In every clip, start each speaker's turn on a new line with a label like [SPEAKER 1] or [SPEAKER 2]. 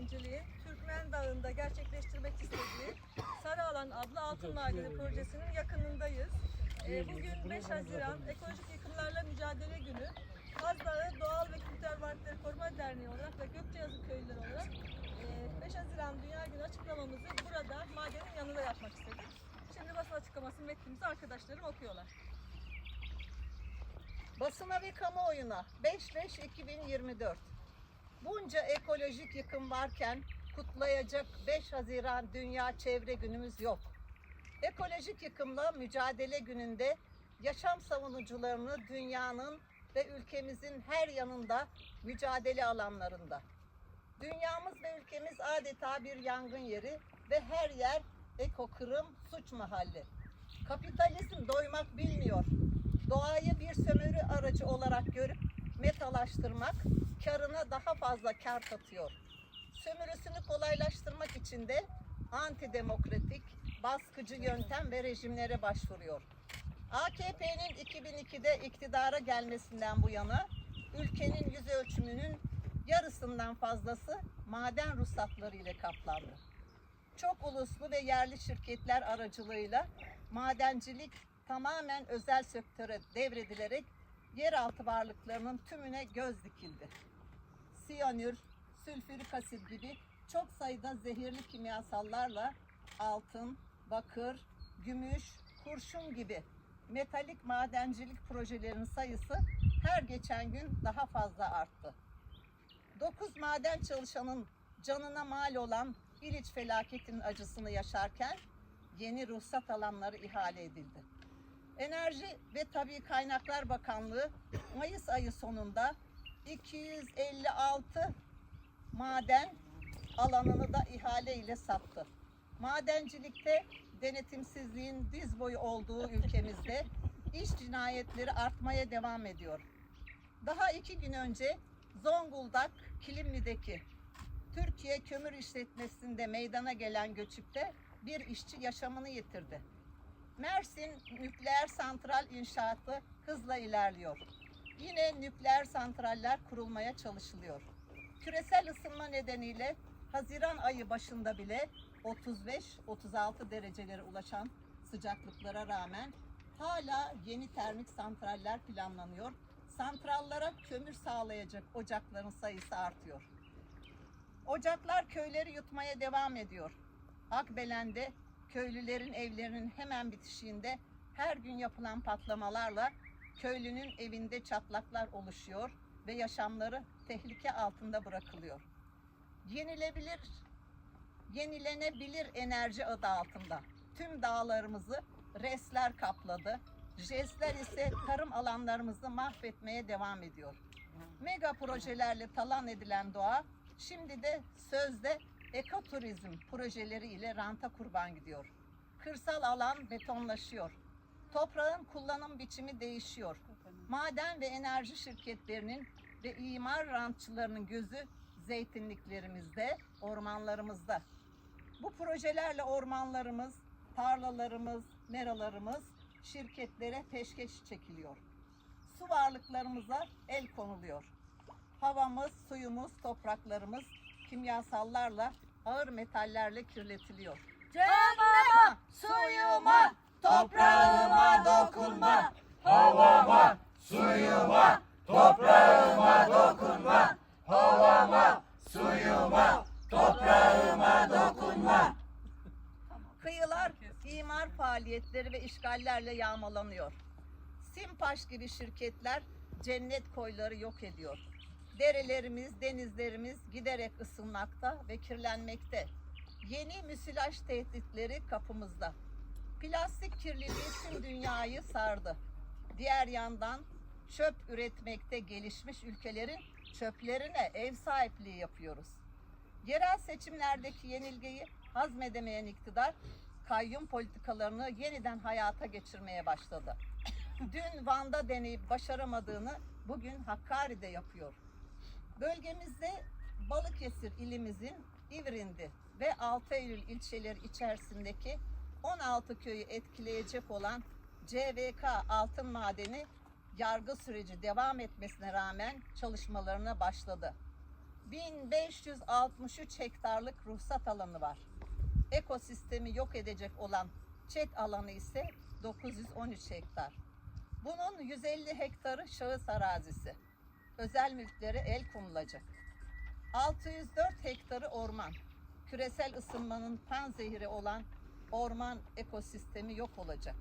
[SPEAKER 1] Madenciliğin Türkmen Dağı'nda gerçekleştirmek istediği Sarıalan adlı altın madeni projesinin yakınındayız. Ee, Bugün 5 Haziran Ekolojik Yıkımlarla Mücadele Günü. Kaz Dağı Doğal ve Kültürel Varlıkları Koruma Derneği olarak ve Gökçeazı Köylüleri olarak e, 5 Haziran Dünya Günü açıklamamızı burada madenin yanında yapmak istedik. Şimdi basın açıklaması metnimizi arkadaşlarım okuyorlar.
[SPEAKER 2] Basına ve kamuoyuna 5-5-2024 Bunca ekolojik yıkım varken kutlayacak 5 Haziran Dünya Çevre Günümüz yok. Ekolojik yıkımla mücadele gününde yaşam savunucularını dünyanın ve ülkemizin her yanında mücadele alanlarında. Dünyamız ve ülkemiz adeta bir yangın yeri ve her yer eko kırım suç mahalli. Kapitalizm doymak bilmiyor. Doğayı bir sömürü aracı olarak görüp metalaştırmak karına daha fazla kar katıyor. Sömürüsünü kolaylaştırmak için de antidemokratik, baskıcı yöntem ve rejimlere başvuruyor. AKP'nin 2002'de iktidara gelmesinden bu yana ülkenin yüz ölçümünün yarısından fazlası maden ruhsatları ile kaplandı. Çok uluslu ve yerli şirketler aracılığıyla madencilik tamamen özel sektöre devredilerek yeraltı varlıklarının tümüne göz dikildi. Siyanür, sülfürik asit gibi çok sayıda zehirli kimyasallarla altın, bakır, gümüş, kurşun gibi metalik madencilik projelerinin sayısı her geçen gün daha fazla arttı. 9 maden çalışanın canına mal olan İliç felaketinin acısını yaşarken yeni ruhsat alanları ihale edildi. Enerji ve Tabii Kaynaklar Bakanlığı Mayıs ayı sonunda 256 maden alanını da ihale ile sattı. Madencilikte denetimsizliğin diz boyu olduğu ülkemizde iş cinayetleri artmaya devam ediyor. Daha iki gün önce Zonguldak Kilimli'deki Türkiye Kömür İşletmesi'nde meydana gelen göçükte bir işçi yaşamını yitirdi. Mersin nükleer santral inşaatı hızla ilerliyor. Yine nükleer santraller kurulmaya çalışılıyor. Küresel ısınma nedeniyle Haziran ayı başında bile 35-36 derecelere ulaşan sıcaklıklara rağmen hala yeni termik santraller planlanıyor. Santrallara kömür sağlayacak ocakların sayısı artıyor. Ocaklar köyleri yutmaya devam ediyor. Akbelen'de köylülerin evlerinin hemen bitişiğinde her gün yapılan patlamalarla köylünün evinde çatlaklar oluşuyor ve yaşamları tehlike altında bırakılıyor. Yenilebilir, yenilenebilir enerji adı altında tüm dağlarımızı resler kapladı. Jestler ise tarım alanlarımızı mahvetmeye devam ediyor. Mega projelerle talan edilen doğa şimdi de sözde ekoturizm projeleri ile ranta kurban gidiyor. Kırsal alan betonlaşıyor. Toprağın kullanım biçimi değişiyor. Maden ve enerji şirketlerinin ve imar rantçılarının gözü zeytinliklerimizde, ormanlarımızda. Bu projelerle ormanlarımız, tarlalarımız, meralarımız şirketlere peşkeş çekiliyor. Su varlıklarımıza el konuluyor. Havamız, suyumuz, topraklarımız kimyasallarla, ağır metallerle kirletiliyor.
[SPEAKER 1] Canıma,
[SPEAKER 2] suyuma, toprağıma dokunma.
[SPEAKER 3] Havama, suyuma, toprağıma dokunma. Havama, suyuma, toprağıma dokunma.
[SPEAKER 2] Kıyılar imar faaliyetleri ve işgallerle yağmalanıyor. Simpaş gibi şirketler cennet koyları yok ediyor. Derelerimiz, denizlerimiz giderek ısınmakta ve kirlenmekte. Yeni müsilaj tehditleri kapımızda. Plastik kirliliği tüm dünyayı sardı. Diğer yandan çöp üretmekte gelişmiş ülkelerin çöplerine ev sahipliği yapıyoruz. Yerel seçimlerdeki yenilgiyi hazmedemeyen iktidar kayyum politikalarını yeniden hayata geçirmeye başladı. Dün Van'da deneyip başaramadığını bugün Hakkari'de yapıyor. Bölgemizde Balıkesir ilimizin İvrindi ve 6 Eylül ilçeleri içerisindeki 16 köyü etkileyecek olan CVK altın madeni yargı süreci devam etmesine rağmen çalışmalarına başladı. 1563 hektarlık ruhsat alanı var. Ekosistemi yok edecek olan çet alanı ise 913 hektar. Bunun 150 hektarı şahıs arazisi. Özel mülklere el konulacak. 604 hektarı orman. Küresel ısınmanın panzehiri olan orman ekosistemi yok olacak.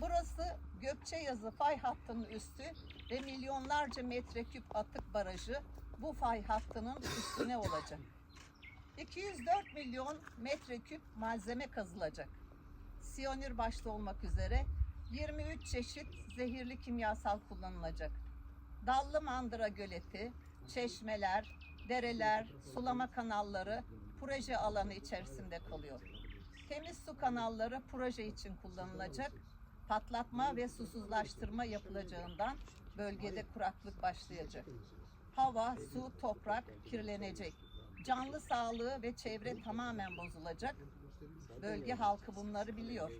[SPEAKER 2] Burası Gökçeyazı fay hattının üstü ve milyonlarca metreküp atık barajı bu fay hattının üstüne olacak. 204 milyon metreküp malzeme kazılacak. Siyonür başta olmak üzere 23 çeşit zehirli kimyasal kullanılacak. Dallı Mandıra Göleti, çeşmeler, dereler, sulama kanalları proje alanı içerisinde kalıyor. Temiz su kanalları proje için kullanılacak. Patlatma ve susuzlaştırma yapılacağından bölgede kuraklık başlayacak. Hava, su, toprak kirlenecek. Canlı sağlığı ve çevre tamamen bozulacak. Bölge halkı bunları biliyor.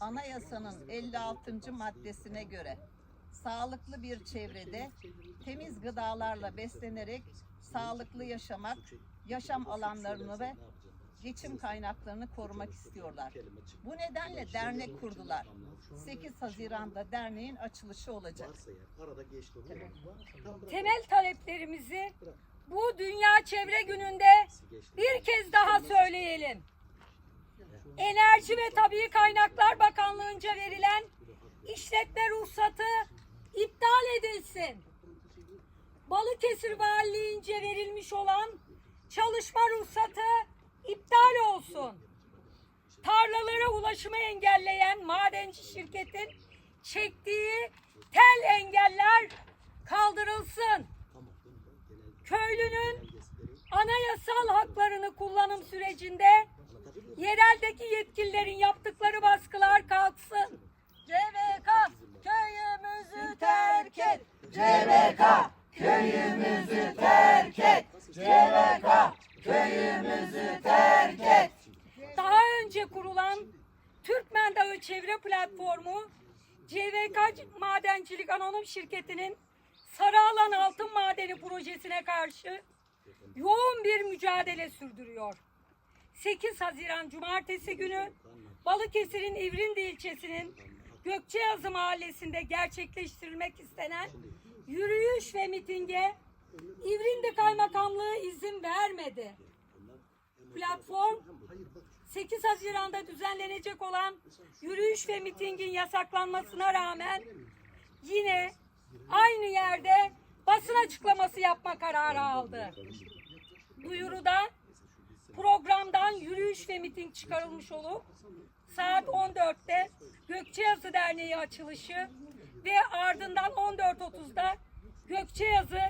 [SPEAKER 2] Anayasanın 56. maddesine göre sağlıklı bir çevrede temiz gıdalarla beslenerek sağlıklı yaşamak, yaşam alanlarını ve geçim kaynaklarını korumak istiyorlar. Bu nedenle dernek kurdular. 8 Haziran'da derneğin açılışı olacak.
[SPEAKER 4] temel taleplerimizi bu Dünya Çevre Günü'nde bir kez daha söyleyelim. Enerji ve Tabii Kaynaklar Bakanlığı'nca verilen işletme ruhsatı iptal edilsin. Balıkesir Valiliğince verilmiş olan çalışma ruhsatı iptal olsun. Tarlalara ulaşımı engelleyen madenci şirketin çektiği tel engeller kaldırılsın. Köylünün anayasal haklarını kullanım sürecinde yereldeki yetkililerin yaptıkları baskılar kalksın. CVK köyümüzü terk et.
[SPEAKER 3] CVK köyümüzü terk et. CVK köyümüzü terk et.
[SPEAKER 4] Daha önce kurulan Türkmen Dağı Çevre Platformu CVK Madencilik Anonim Şirketi'nin Sarıalan Altın Madeni projesine karşı yoğun bir mücadele sürdürüyor. 8 Haziran Cumartesi günü Balıkesir'in İvrindi ilçesinin Gökçeyazı mahallesinde gerçekleştirilmek istenen yürüyüş ve mitinge İvrindi Kaymakamlığı izin vermedi. Platform 8 Haziran'da düzenlenecek olan yürüyüş ve mitingin yasaklanmasına rağmen yine aynı yerde basın açıklaması yapma kararı aldı. Duyuruda programdan yürüyüş ve miting çıkarılmış olup saat 14'te Gökçeyazı Derneği açılışı ve ardından 14.30'da Gökçeyazı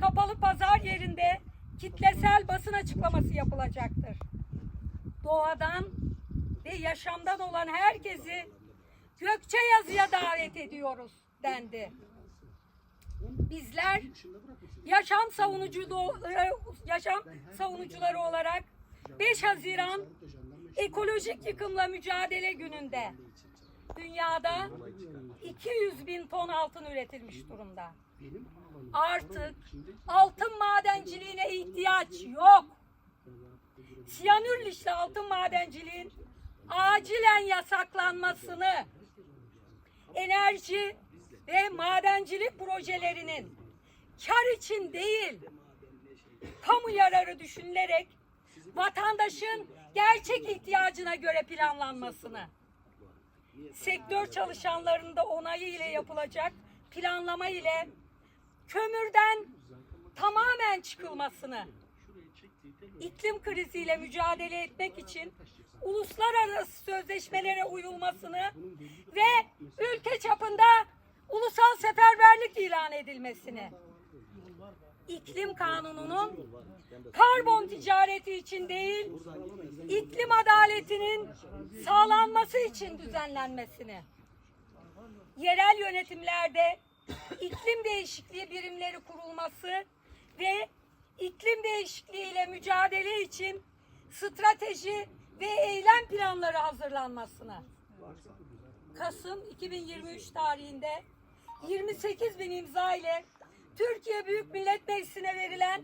[SPEAKER 4] Kapalı Pazar yerinde kitlesel basın açıklaması yapılacaktır. Doğadan ve yaşamdan olan herkesi Gökçeyazı'ya davet ediyoruz dendi. Bizler yaşam savunucu yaşam savunucuları olarak 5 Haziran ekolojik yıkımla mücadele gününde dünyada 200 bin ton altın üretilmiş durumda. Artık altın madenciliğine ihtiyaç yok. Siyanür lişli altın madenciliğin acilen yasaklanmasını, enerji ve madencilik projelerinin kar için değil, kamu yararı düşünülerek vatandaşın gerçek ihtiyacına göre planlanmasını, sektör çalışanlarının da onayı ile yapılacak planlama ile kömürden tamamen çıkılmasını, iklim kriziyle mücadele etmek için uluslararası sözleşmelere uyulmasını ve ülke çapında ulusal seferberlik ilan edilmesini, iklim kanununun karbon ticareti için değil, iklim adaletinin sağlanması için düzenlenmesini, yerel yönetimlerde iklim değişikliği birimleri kurulması ve iklim değişikliği ile mücadele için strateji ve eylem planları hazırlanmasını. Kasım 2023 tarihinde 28 bin imza ile Türkiye Büyük Millet Meclisi'ne verilen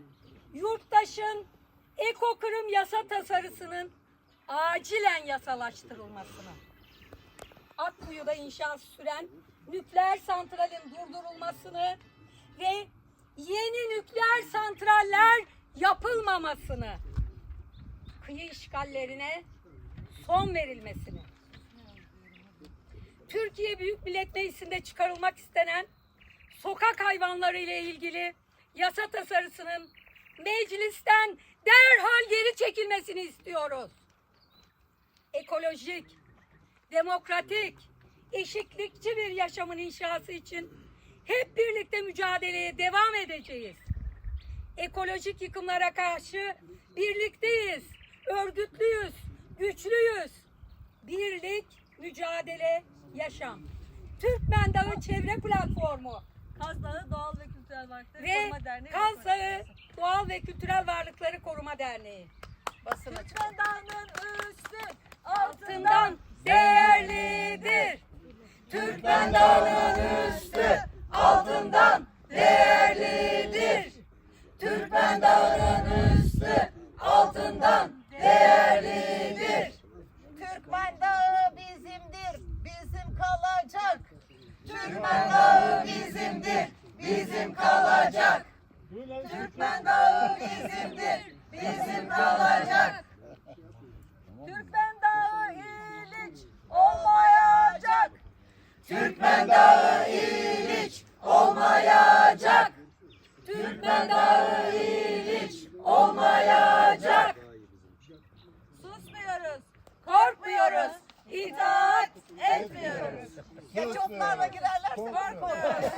[SPEAKER 4] yurttaşın ekokırım yasa tasarısının acilen yasalaştırılmasını, Akkuyu'da inşaat süren nükleer santralin durdurulmasını ve yeni nükleer santraller yapılmamasını, kıyı işgallerine son verilmesini, Türkiye Büyük Millet Meclisi'nde çıkarılmak istenen sokak hayvanları ile ilgili yasa tasarısının meclisten derhal geri çekilmesini istiyoruz. Ekolojik, demokratik, eşitlikçi bir yaşamın inşası için hep birlikte mücadeleye devam edeceğiz. Ekolojik yıkımlara karşı birlikteyiz, örgütlüyüz, güçlüyüz. Birlik, mücadele, yaşam. Türkmen Dağı Çevre Platformu
[SPEAKER 1] Kaz Dağı Doğal ve Kültürel Varlıkları Koruma Derneği.
[SPEAKER 4] Kaz Dağı Doğal ve Kültürel Varlıkları Koruma Derneği.
[SPEAKER 2] Basın
[SPEAKER 1] Dağı'nın üstü
[SPEAKER 4] Altından
[SPEAKER 1] altından
[SPEAKER 4] değerlidir. Türkmen Dağı'nın üstü altından değerlidir. Türkmen Dağı'nın üstü altından değerlidir.
[SPEAKER 2] Türkmen Dağı bizimdir, bizim kalacak.
[SPEAKER 3] Türkmen Dağı bizimdir, bizim kalacak. Türkmen Dağı bizimdir, bizim kalacak.
[SPEAKER 1] Türkmen Dağı iliç olmayacak.
[SPEAKER 3] Türkmen Dağı iliç olmayacak. Türkmen Dağı iliç olmayacak.
[SPEAKER 1] Susmuyoruz.
[SPEAKER 4] Korkmuyoruz. İtaat etmiyoruz.
[SPEAKER 2] Geç otlarla girerlerse korkarız.